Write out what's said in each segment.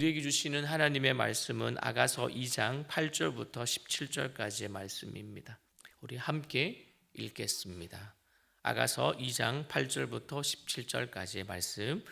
우리에게 주시는 하나님의 말씀은 아가서 2장 8절부터 17절까지의 말씀입니다. 우리 함께 읽겠습니다. 아가서 2장 8절부터 17절까지의 말씀.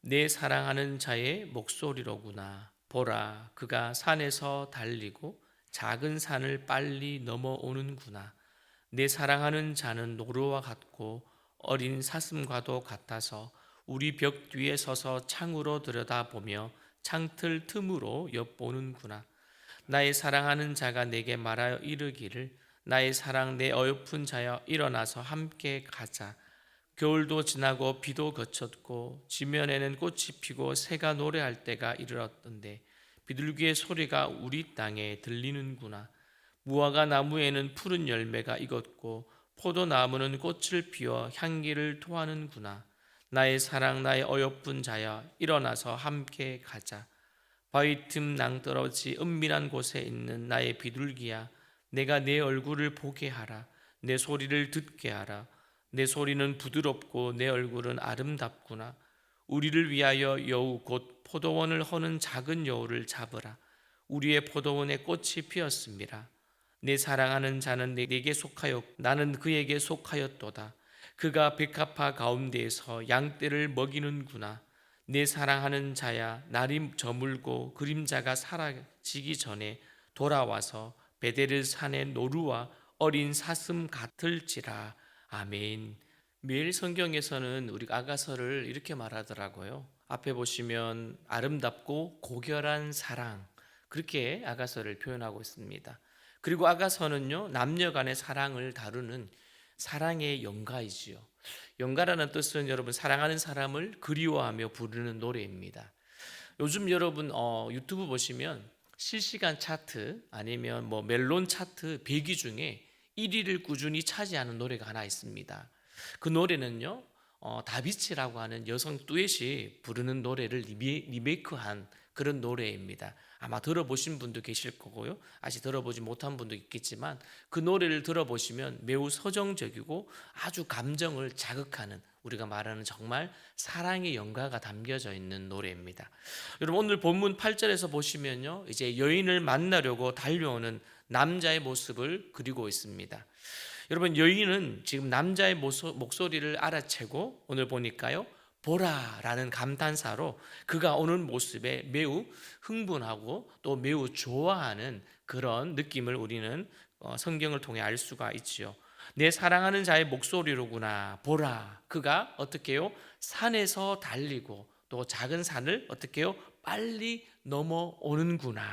내 사랑하는 자의 목소리로구나. 보라, 그가 산에서 달리고 작은 산을 빨리 넘어오는구나. 내 사랑하는 자는 노루와 같고 어린 사슴과도 같아서 우리 벽 뒤에 서서 창으로 들여다보며 창틀 틈으로 엿보는구나. 나의 사랑하는 자가 내게 말하여 이르기를 나의 사랑 내 어여쁜 자여 일어나서 함께 가자. 겨울도 지나고 비도 그쳤고 지면에는 꽃이 피고 새가 노래할 때가 이르렀던데 비둘기의 소리가 우리 땅에 들리는구나. 무화과 나무에는 푸른 열매가 익었고 포도나무는 꽃을 피워 향기를 토하는구나. 나의 사랑 나의 어여쁜 자여 일어나서 함께 가자. 바위 틈 낭떠러지 은밀한 곳에 있는 나의 비둘기야 내가 내 얼굴을 보게 하라. 내 소리를 듣게 하라. 내 소리는 부드럽고 내 얼굴은 아름답구나. 우리를 위하여 여우 곧 포도원을 허는 작은 여우를 잡으라. 우리의 포도원에 꽃이 피었습니다. 내 사랑하는 자는 내게 속하여 나는 그에게 속하였도다. 그가 백합화 가운데에서 양떼를 먹이는구나. 내 사랑하는 자야 날이 저물고 그림자가 사라지기 전에 돌아와서 베데르 산의 노루와 어린 사슴 같을지라. 아멘. 매일 성경에서는 우리 아가서를 이렇게 말하더라고요. 앞에 보시면 아름답고 고결한 사랑 그렇게 아가서를 표현하고 있습니다. 그리고 아가서는요 남녀 간의 사랑을 다루는 사랑의 연가이지요. 연가라는 뜻은 여러분 사랑하는 사람을 그리워하며 부르는 노래입니다. 요즘 여러분 어, 유튜브 보시면 실시간 차트 아니면 뭐 멜론 차트 100위 중에 1위를 꾸준히 차지하는 노래가 하나 있습니다. 그 노래는요 어, 다비치라고 하는 여성 듀엣이 부르는 노래를 리메, 리메이크한 그런 노래입니다. 아마 들어보신 분도 계실 거고요. 아직 들어보지 못한 분도 있겠지만 그 노래를 들어보시면 매우 서정적이고 아주 감정을 자극하는 우리가 말하는 정말 사랑의 연가가 담겨져 있는 노래입니다. 여러분 오늘 본문 8절에서 보시면요. 이제 여인을 만나려고 달려오는 남자의 모습을 그리고 있습니다. 여러분 여인은 지금 남자의 목소리를 알아채고 오늘 보니까요. 보라라는 감탄사로 그가 오는 모습에 매우 흥분하고 또 매우 좋아하는 그런 느낌을 우리는 어, 성경을 통해 알 수가 있지요. 내 사랑하는 자의 목소리로구나. 보라. 그가 어떻게요? 산에서 달리고 또 작은 산을 어떻게요? 빨리 넘어오는구나.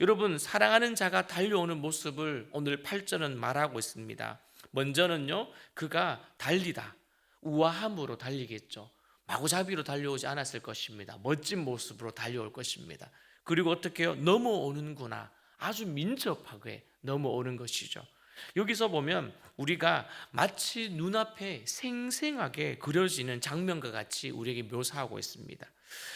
여러분, 사랑하는 자가 달려오는 모습을 오늘 8절은 말하고 있습니다. 먼저는요, 그가 달리다. 우아함으로 달리겠죠. 마구잡이로 달려오지 않았을 것입니다. 멋진 모습으로 달려올 것입니다. 그리고 어떻게 요 넘어오는구나. 아주 민첩하게 넘어오는 것이죠. 여기서 보면 우리가 마치 눈앞에 생생하게 그려지는 장면과 같이 우리에게 묘사하고 있습니다.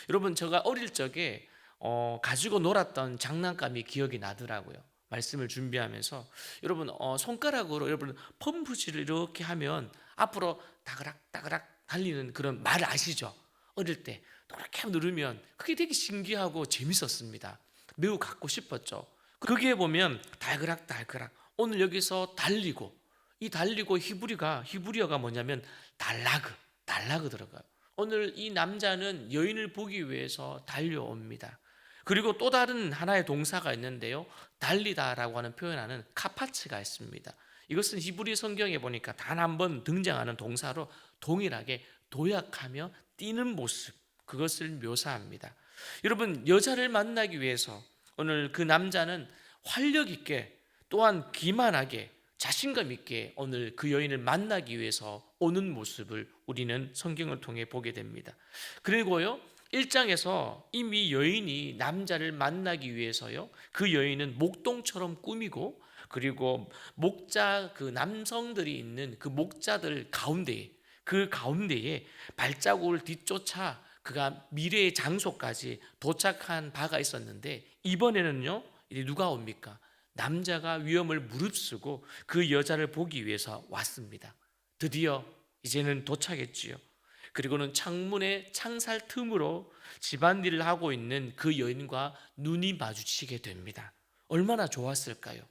여러분, 제가 어릴 적에 어, 가지고 놀았던 장난감이 기억이 나더라고요. 말씀을 준비하면서 여러분 어, 손가락으로 여러분 펌프질을 이렇게 하면 앞으로 다그락 다그락 달리는 그런 말 아시죠? 어릴 때 그렇게 누르면 그게 되게 신기하고 재밌었습니다. 매우 갖고 싶었죠. 거기에 보면 달그락 달그락 오늘 여기서 달리고 이 달리고 히브리가 히브리어가 뭐냐면 달라그 달라그 들어가요. 오늘 이 남자는 여인을 보기 위해서 달려옵니다. 그리고 또 다른 하나의 동사가 있는데요. 달리다라고 하는 표현하는 카파츠가 있습니다. 이것은 히브리 성경에 보니까 단 한 번 등장하는 동사로 동일하게 도약하며 뛰는 모습 그것을 묘사합니다. 여러분 여자를 만나기 위해서 오늘 그 남자는 활력 있게 또한 기만하게 자신감 있게 오늘 그 여인을 만나기 위해서 오는 모습을 우리는 성경을 통해 보게 됩니다. 그리고요 1장에서 이미 여인이 남자를 만나기 위해서요 그 여인은 목동처럼 꾸미고 그리고 목자 그 남성들이 있는 그 목자들 가운데에 그 가운데에 발자국을 뒤쫓아 그가 미래의 장소까지 도착한 바가 있었는데 이번에는요 누가 옵니까? 남자가 위험을 무릅쓰고 그 여자를 보기 위해서 왔습니다. 드디어 이제는 도착했지요. 그리고는 창문의 창살 틈으로 집안일을 하고 있는 그 여인과 눈이 마주치게 됩니다. 얼마나 좋았을까요?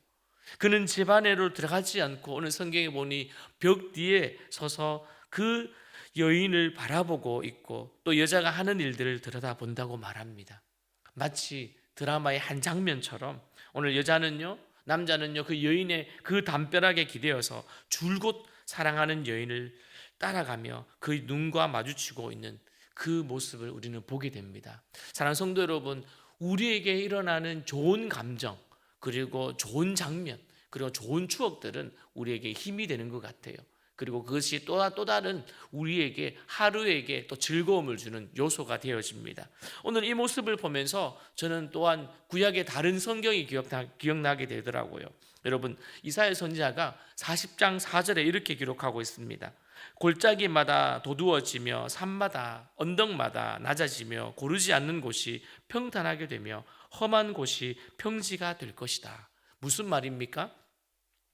그는 집 안으로 들어가지 않고 오늘 성경에 보니 벽 뒤에 서서 그 여인을 바라보고 있고 또 여자가 하는 일들을 들여다본다고 말합니다. 마치 드라마의 한 장면처럼 오늘 여자는요, 남자는요, 그 여인의 그 담벼락에 기대어서 줄곧 사랑하는 여인을 따라가며 그 눈과 마주치고 있는 그 모습을 우리는 보게 됩니다. 사랑하는 성도 여러분, 우리에게 일어나는 좋은 감정, 그리고 좋은 장면, 그리고 좋은 추억들은 우리에게 힘이 되는 것 같아요. 그리고 그것이 또, 또 다른 우리에게 하루에게 또 즐거움을 주는 요소가 되어집니다. 오늘 이 모습을 보면서 저는 또한 구약의 다른 성경이 기억나, 기억나게 되더라고요. 여러분, 이사야 선지자가 40장 4절에 이렇게 기록하고 있습니다. 골짜기마다 도두어지며 산마다 언덕마다 낮아지며 고르지 않는 곳이 평탄하게 되며 험한 곳이 평지가 될 것이다. 무슨 말입니까?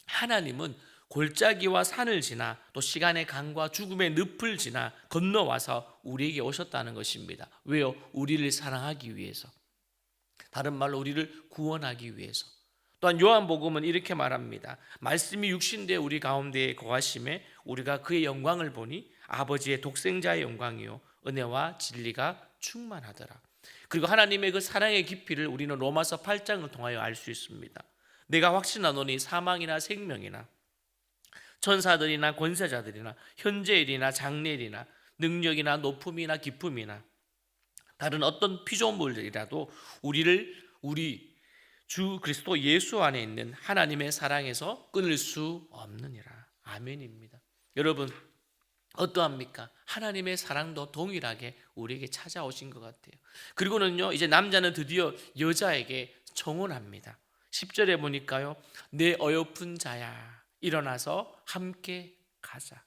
하나님은 골짜기와 산을 지나 또 시간의 강과 죽음의 늪을 지나 건너와서 우리에게 오셨다는 것입니다. 왜요? 우리를 사랑하기 위해서. 다른 말로 우리를 구원하기 위해서. 또한 요한복음은 이렇게 말합니다. 말씀이 육신되 우리 가운데에 거하심에 우리가 그의 영광을 보니 아버지의 독생자의 영광이요 은혜와 진리가 충만하더라. 그리고 하나님의 그 사랑의 깊이를 우리는 로마서 8장을 통하여 알 수 있습니다. 내가 확신하노니 사망이나 생명이나 천사들이나 권세자들이나 현재일이나 장래일이나 능력이나 높음이나 기쁨이나 다른 어떤 피조물들이라도 우리를 우리 주 그리스도 예수 안에 있는 하나님의 사랑에서 끊을 수 없느니라. 아멘입니다. 여러분 어떠합니까? 하나님의 사랑도 동일하게 우리에게 찾아오신 것 같아요. 그리고는요, 이제 남자는 드디어 여자에게 청혼합니다. 10절에 보니까요, 내 어여쁜 자야, 일어나서 함께 가자.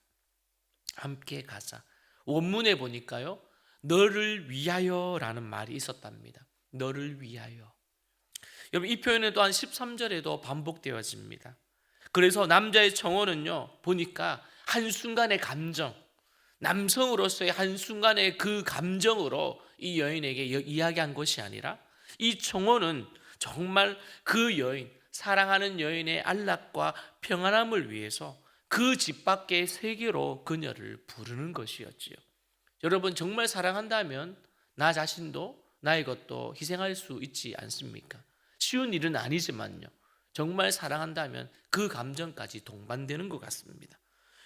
함께 가자. 원문에 보니까요, 너를 위하여 라는 말이 있었답니다. 너를 위하여. 여러분, 이 표현은 또한 13절에도 반복되어집니다. 그래서 남자의 청혼은요, 보니까 한순간의 감정, 남성으로서의 한순간의 그 감정으로 이 여인에게 이야기한 것이 아니라 이 청혼은 정말 그 여인, 사랑하는 여인의 안락과 평안함을 위해서 그 집 밖의 세계로 그녀를 부르는 것이었지요. 여러분 정말 사랑한다면 나 자신도 나의 것도 희생할 수 있지 않습니까? 쉬운 일은 아니지만요. 정말 사랑한다면 그 감정까지 동반되는 것 같습니다.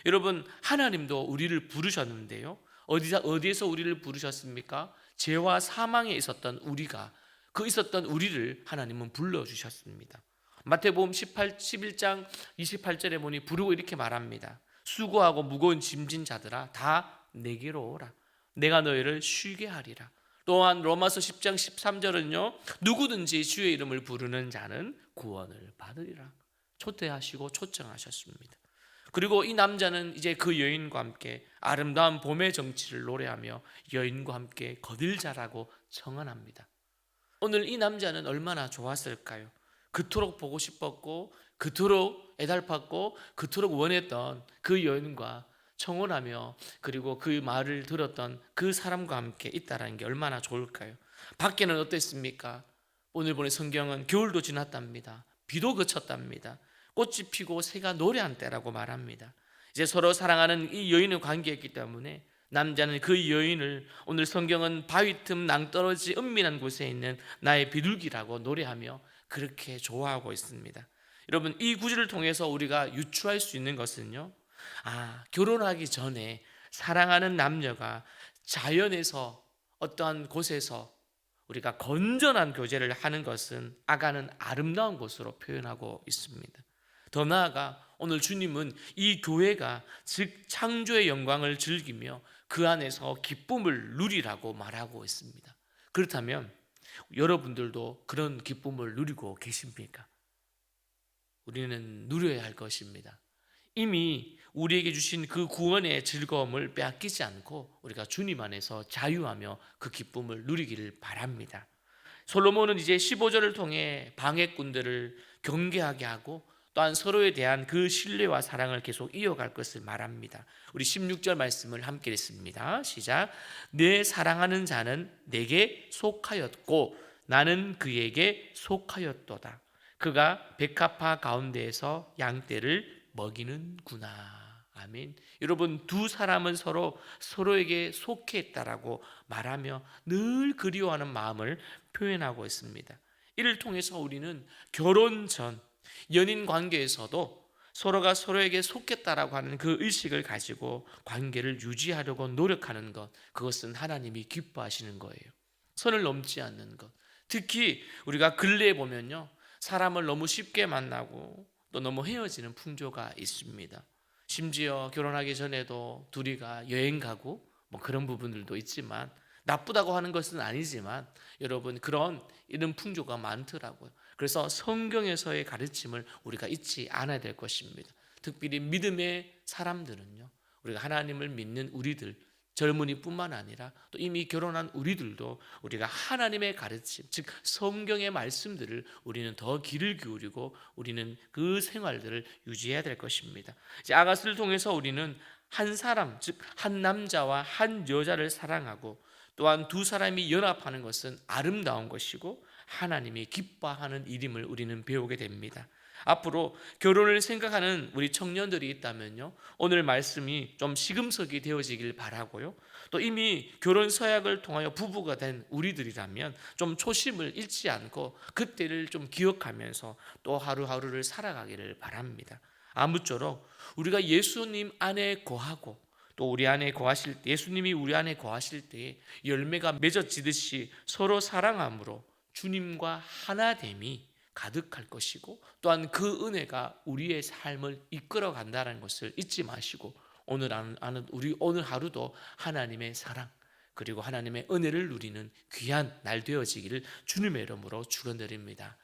여러분 하나님도 우리를 부르셨는데요. 어디서 어디에서 우리를 부르셨습니까? 죄와 사망에 있었던 우리가 그 있었던 우리를 하나님은 불러 주셨습니다. 마태복음 18 11장 28절에 보니 부르고 이렇게 말합니다. 수고하고 무거운 짐진 자들아 다 내게로 오라. 내가 너희를 쉬게 하리라. 또한 로마서 10장 13절은요. 누구든지 주의 이름을 부르는 자는 구원을 받으리라. 초대하시고 초청하셨습니다. 그리고 이 남자는 이제 그 여인과 함께 아름다운 봄의 정치를 노래하며 여인과 함께 거들자라고 청언합니다. 오늘 이 남자는 얼마나 좋았을까요? 그토록 보고 싶었고 그토록 애달팠고 그토록 원했던 그 여인과 청혼하며 그리고 그 말을 들었던 그 사람과 함께 있다라는 게 얼마나 좋을까요? 밖에는 어땠습니까? 오늘 보는 성경은 겨울도 지났답니다. 비도 그쳤답니다. 꽃이 피고 새가 노래한 때라고 말합니다. 이제 서로 사랑하는 이 여인의 관계였기 때문에 남자는 그 여인을 오늘 성경은 바위 틈 낭떠러지 은밀한 곳에 있는 나의 비둘기라고 노래하며 그렇게 좋아하고 있습니다. 여러분 이 구절을 통해서 우리가 유추할 수 있는 것은요. 아, 결혼하기 전에 사랑하는 남녀가 자연에서 어떠한 곳에서 우리가 건전한 교제를 하는 것은 아가는 아름다운 것으로 표현하고 있습니다. 더 나아가 오늘 주님은 이 교회가 즉 창조의 영광을 즐기며 그 안에서 기쁨을 누리라고 말하고 있습니다. 그렇다면 여러분들도 그런 기쁨을 누리고 계십니까? 우리는 누려야 할 것입니다. 이미 우리에게 주신 그 구원의 즐거움을 빼앗기지 않고 우리가 주님 안에서 자유하며 그 기쁨을 누리기를 바랍니다. 솔로몬은 이제 15절을 통해 방해꾼들을 경계하게 하고 또한 서로에 대한 그 신뢰와 사랑을 계속 이어갈 것을 말합니다. 우리 16절 말씀을 함께 읽습니다. 시작. 내 사랑하는 자는 내게 속하였고 나는 그에게 속하였도다. 그가 백합화 가운데에서 양떼를 먹이는구나. 아멘. 여러분 두 사람은 서로 서로에게 속해있다라고 말하며 늘 그리워하는 마음을 표현하고 있습니다. 이를 통해서 우리는 결혼 전 연인 관계에서도 서로가 서로에게 속했다라고 하는 그 의식을 가지고 관계를 유지하려고 노력하는 것 그것은 하나님이 기뻐하시는 거예요. 선을 넘지 않는 것. 특히 우리가 근래에 보면요. 사람을 너무 쉽게 만나고 또 너무 헤어지는 풍조가 있습니다. 심지어 결혼하기 전에도 둘이가 여행 가고 뭐 그런 부분들도 있지만 나쁘다고 하는 것은 아니지만 여러분 그런 이런 풍조가 많더라고요. 그래서 성경에서의 가르침을 우리가 잊지 않아야 될 것입니다. 특별히 믿음의 사람들은요. 우리가 하나님을 믿는 우리들 젊은이뿐만 아니라 또 이미 결혼한 우리들도 우리가 하나님의 가르침, 즉 성경의 말씀들을 우리는 더 귀를 기울이고 우리는 그 생활들을 유지해야 될 것입니다. 이제 아가스를 통해서 우리는 한 사람, 즉 한 남자와 한 여자를 사랑하고 또한 두 사람이 연합하는 것은 아름다운 것이고 하나님이 기뻐하는 일임을 우리는 배우게 됩니다. 앞으로 결혼을 생각하는 우리 청년들이 있다면요. 오늘 말씀이 좀 시금석이 되어지길 바라고요. 또 이미 결혼 서약을 통하여 부부가 된 우리들이라면 좀 초심을 잃지 않고 그때를 좀 기억하면서 또 하루하루를 살아가기를 바랍니다. 아무쪼록 우리가 예수님 안에 거하고 또 우리 안에 거하실 때 예수님이 우리 안에 거하실 때에 열매가 맺어지듯이 서로 사랑함으로 주님과 하나됨이 가득할 것이고 또한 그 은혜가 우리의 삶을 이끌어 간다는 것을 잊지 마시고 오늘 아는 우리 오늘 하루도 하나님의 사랑 그리고 하나님의 은혜를 누리는 귀한 날 되어지기를 주님의 이름으로 축원드립니다.